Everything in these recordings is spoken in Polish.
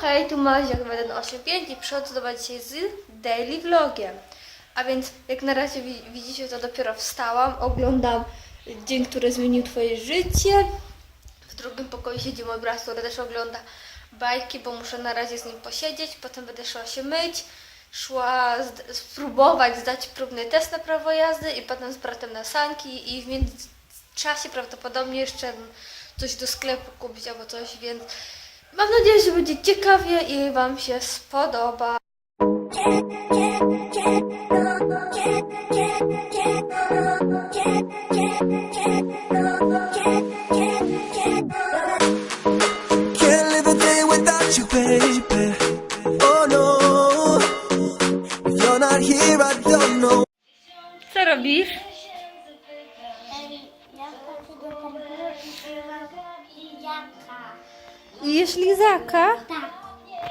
hej, tu Mazia 185 i przychodzę do Was dzisiaj z daily vlogiem. A więc jak na razie wi- widzicie, to dopiero wstałam, oglądam dzień, który zmienił Twoje życie. W drugim pokoju siedzi mój brat, który też ogląda bajki, bo muszę na razie z nim posiedzieć, potem będę szła się myć, szła spróbować zdać próbny test na prawo jazdy i potem z bratem na sanki i w międzyczasie prawdopodobnie jeszcze coś do sklepu kupić albo coś, więc mam nadzieję, że będzie ciekawie i Wam się spodoba.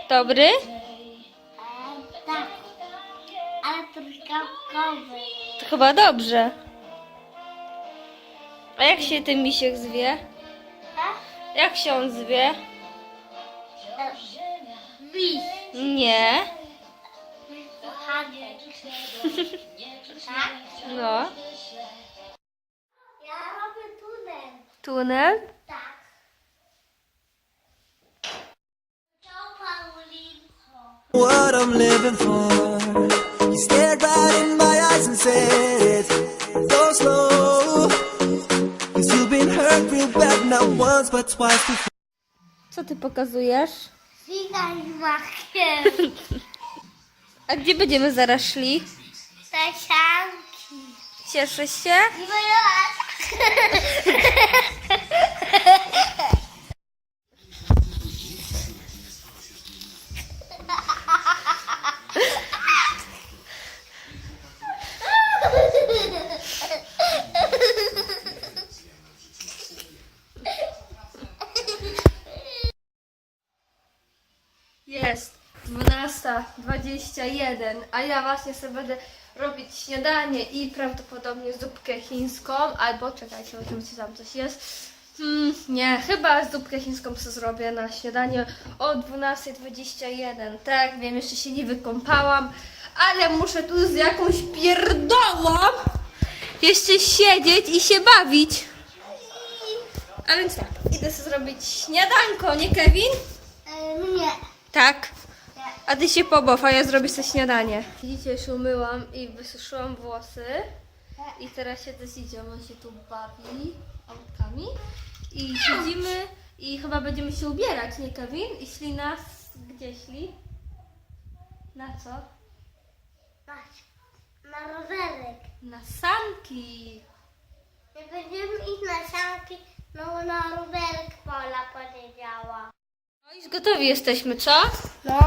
Dobry? tak. Ale truskawkowy. To chyba dobrze. A jak się ten misiek zwie? Jak się on zwie? Wiś. Nie. No. Ja robię tunel. Tunel? What I'm living for. You stared right in my eyes and said. Go slow. Cause you've been hurt real bad, not once but twice before. Co ty pokazujesz? Witaj, makiem. A gdzie będziemy zaraz szli? Tasianki. Cieszysz się? I moja Jest 12.21, a ja właśnie sobie będę robić śniadanie i prawdopodobnie zupkę chińską, albo czekajcie, może czy tam coś jest. Hmm, nie, chyba zupkę chińską sobie zrobię na śniadanie o 12.21. Tak, wiem, jeszcze się nie wykąpałam, ale muszę tu z jakąś pierdołą jeszcze siedzieć i się bawić. A więc tak, idę sobie zrobić śniadanko, nie Kevin? E, Mnie. Tak. A ty się pobaw, a ja zrobię sobie śniadanie. Widzicie, już umyłam i wysuszyłam włosy. I teraz siedzę z idzią, on się tu bawi autkami. I siedzimy i chyba będziemy się ubierać, nie Kevin? I szli nas... Gdzie szli? Na co? Na rowerek. Na sanki. Nie będziemy iść na sanki, no na rowerek Pola powiedziała. No już gotowi jesteśmy, co? No.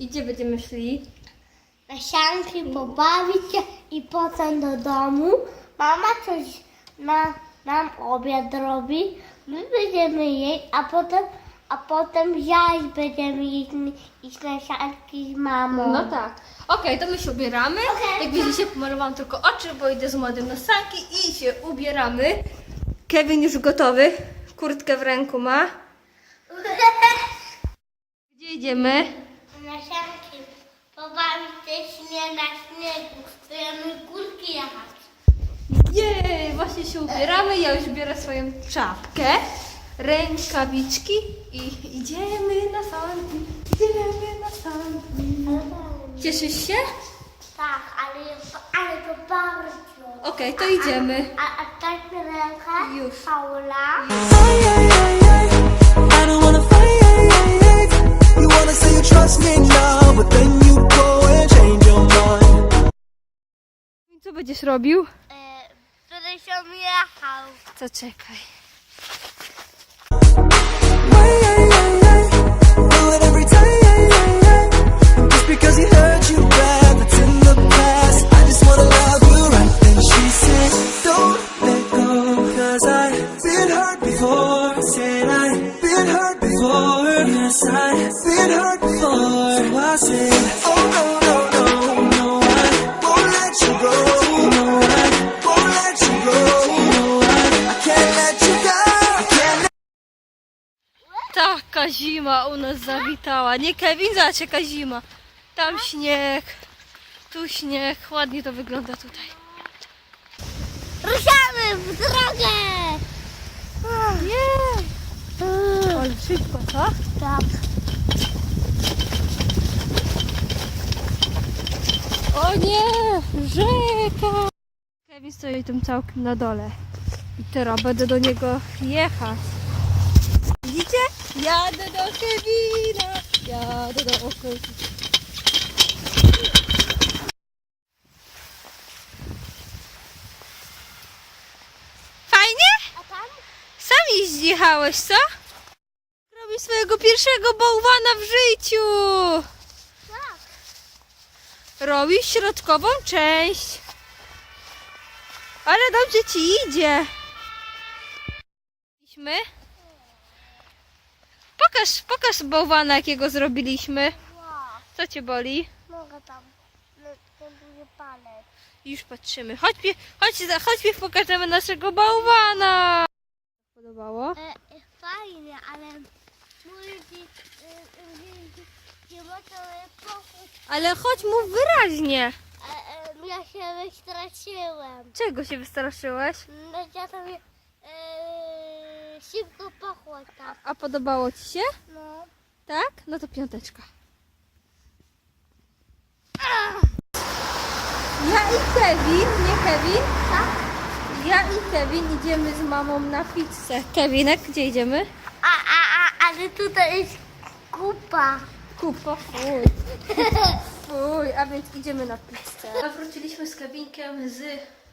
I gdzie będziemy szli? Na sanki pobawić się i potem do domu. Mama coś na, nam obiad robi. My będziemy jeść, a potem, a potem zaś będziemy iść, iść na sanki z mamą. No tak. Okej, to my się ubieramy. Okej. Jak widzicie, pomalowałam tylko oczy, bo idę z młodym na sanki i się ubieramy. Kevin już gotowy. Kurtkę w ręku ma. Gdzie idziemy? Na sanki pobawić się nie na śniegu. Chcemy górki jechać. Jej, właśnie się ubieramy. Ja już biorę swoją czapkę, rękawiczki i idziemy na sanki. Idziemy na sanki. Cieszysz się? Tak, ale, ale to bardzo. Okej, to idziemy. A, a tak ręka Już. Paula. Ay, ay, ay, ay. I don't wanna fight. You wanna say you trust me now, but then you go and change your mind. Co będziesz robił? E, Będę się jechał. To czekaj. Ay, ay, ay, ay. Do it every time. Just because you hurt you bad, that's in the past. I I've been hurt before. So I said, Oh no, no, no, no, I won't let you go. No, I won't let you go. No, I, I can't let you go. I can't Taka zima. u nas zawitała. Nie Kevin, zobacz jaka zima. Tam śnieg, tu śnieg. Ładnie to wygląda tutaj. Ruszamy w drogę! Nie! Ale szybko, co? Tak. O nie! Rzeka! Kevin stoi tam całkiem na dole. I teraz będę do niego jechać. Widzicie? Jadę do Kevina! Jadę do Kevina. Fajnie? A tam? Sam jeździchałeś, co? Swojego pierwszego bałwana w życiu! Tak. Robi środkową część. Ale dobrze ci idzie. Pokaż, pokaż bałwana, jakiego zrobiliśmy. Co cię boli? Mogę tam. Palec. Już patrzymy. Chodź, chodź, chodź, pokażemy naszego bałwana. Podobało? E, e, fajnie, ale to pochód. Ale chodź, mów wyraźnie. Ja się wystraszyłem. Czego się wystraszyłeś? No, ja sobie e, szybko pochłotam. A podobało ci się? No. Tak? No to piąteczka. Ja i Kevin, nie Kevin? Ja i Kevin idziemy z mamą na pizzę. Kevinek, gdzie idziemy? A, a, ale tutaj jest kupa. Kupa, fuj. Fuj, a więc idziemy na pizzę. Wróciliśmy z Kevinkiem z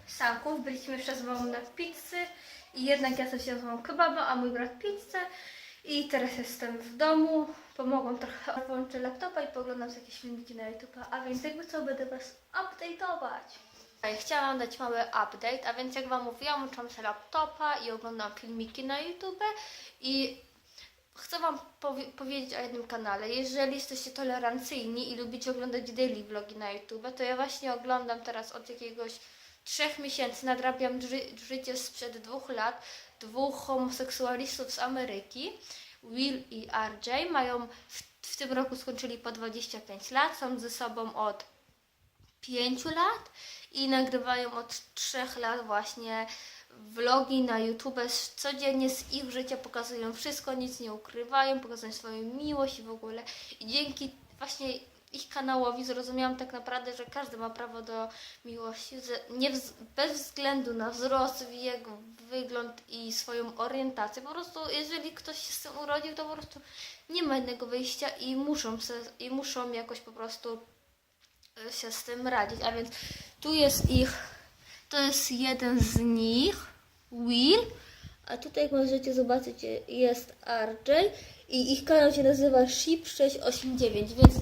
Sanków, byliśmy jeszcze z mamą na pizzy i jednak ja sobie wziąłam kebaba, a mój brat pizzę. I teraz jestem w domu, pomogłam trochę, włączę laptopa i poglądam sobie jakieś filmiki na YouTube, a więc jakby co, będę Was update'ować. Chciałam dać mały update, a więc jak Wam mówiłam, uczam sobie laptopa i oglądam filmiki na YouTube i chcę Wam powie- powiedzieć o jednym kanale. Jeżeli jesteście tolerancyjni i lubicie oglądać daily vlogi na YouTube, to ja właśnie oglądam teraz od jakiegoś trzech miesięcy, nadrabiam ży- życie sprzed dwóch lat, dwóch homoseksualistów z Ameryki, Will i RJ. Mają w, w tym roku skończyli po 25 lat, są ze sobą od 5 lat i nagrywają od 3 lat właśnie vlogi na YouTube. Codziennie z ich życia pokazują wszystko, nic nie ukrywają, pokazują swoją miłość i w ogóle. I dzięki właśnie ich kanałowi zrozumiałam tak naprawdę, że każdy ma prawo do miłości, nie bez względu na wzrost, wiek, wygląd i swoją orientację. Po prostu, jeżeli ktoś się z tym urodził, to po prostu nie ma innego wyjścia i muszą, se, i muszą jakoś po prostu y, się z tym radzić. A więc tu jest ich, to jest jeden z nich, Will, a tutaj jak możecie zobaczyć jest RJ i ich kanał się nazywa Sheep689, więc,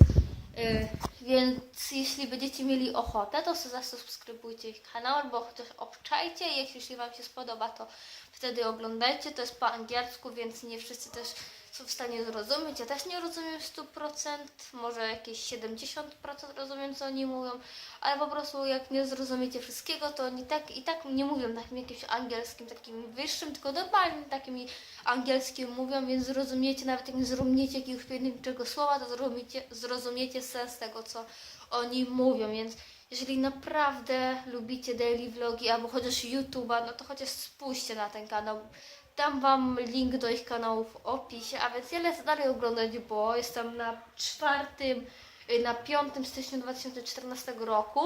y, więc jeśli będziecie mieli ochotę, to zasubskrybujcie ich kanał albo chociaż obczajcie jeśli Wam się spodoba, to wtedy oglądajcie. To jest po angielsku, więc nie wszyscy też są w stanie zrozumieć. Ja też nie rozumiem 100%, może jakieś 70% rozumiem, co oni mówią, ale po prostu jak nie zrozumiecie wszystkiego, to oni tak i tak nie mówią takim jakimś angielskim, takim wyższym, tylko normalnym takim angielskim mówią, więc zrozumiecie, nawet jak nie zrozumiecie jakiegoś pojedynczego słowa, to zrozumiecie, zrozumiecie sens tego, co oni mówią, więc jeżeli naprawdę lubicie daily vlogi albo chociaż YouTube'a, no to chociaż spójrzcie na ten kanał. Dam Wam link do ich kanałów w opisie, a więc ja lecę dalej oglądać, bo jestem na czwartym, y, na piątym styczniu 2014 roku,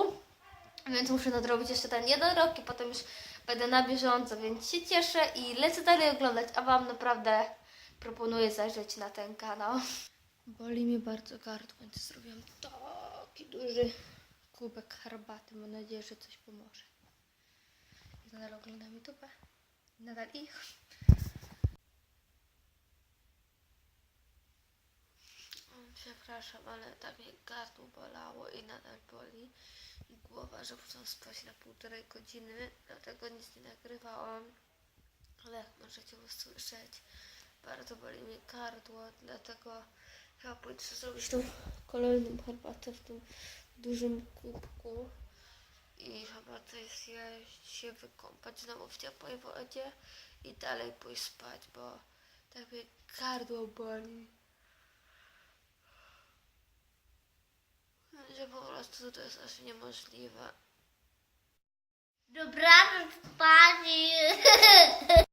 więc muszę nadrobić jeszcze ten jeden rok i potem już będę na bieżąco, więc się cieszę i lecę dalej oglądać, a Wam naprawdę proponuję zajrzeć na ten kanał. Boli mnie bardzo gardło, więc zrobiłam taki duży kubek herbaty. Mam nadzieję, że coś pomoże. I nadal oglądam YouTube. Nadal ich. Przepraszam, ale tak mnie gardło bolało i nadal boli. I głowa, że muszę spać na półtorej godziny, dlatego nic nie nagrywałam. Ale jak możecie usłyszeć, bardzo boli mnie gardło, dlatego chyba pójdę zrobić tą kolejną herbatę w tym dużym kubku. I chyba to jest jeść, się wykąpać znowu w ciepłej wodzie i dalej pójść spać, bo tak mnie gardło boli. prostu to jest aż niemożliwe. Dobranoc, pani!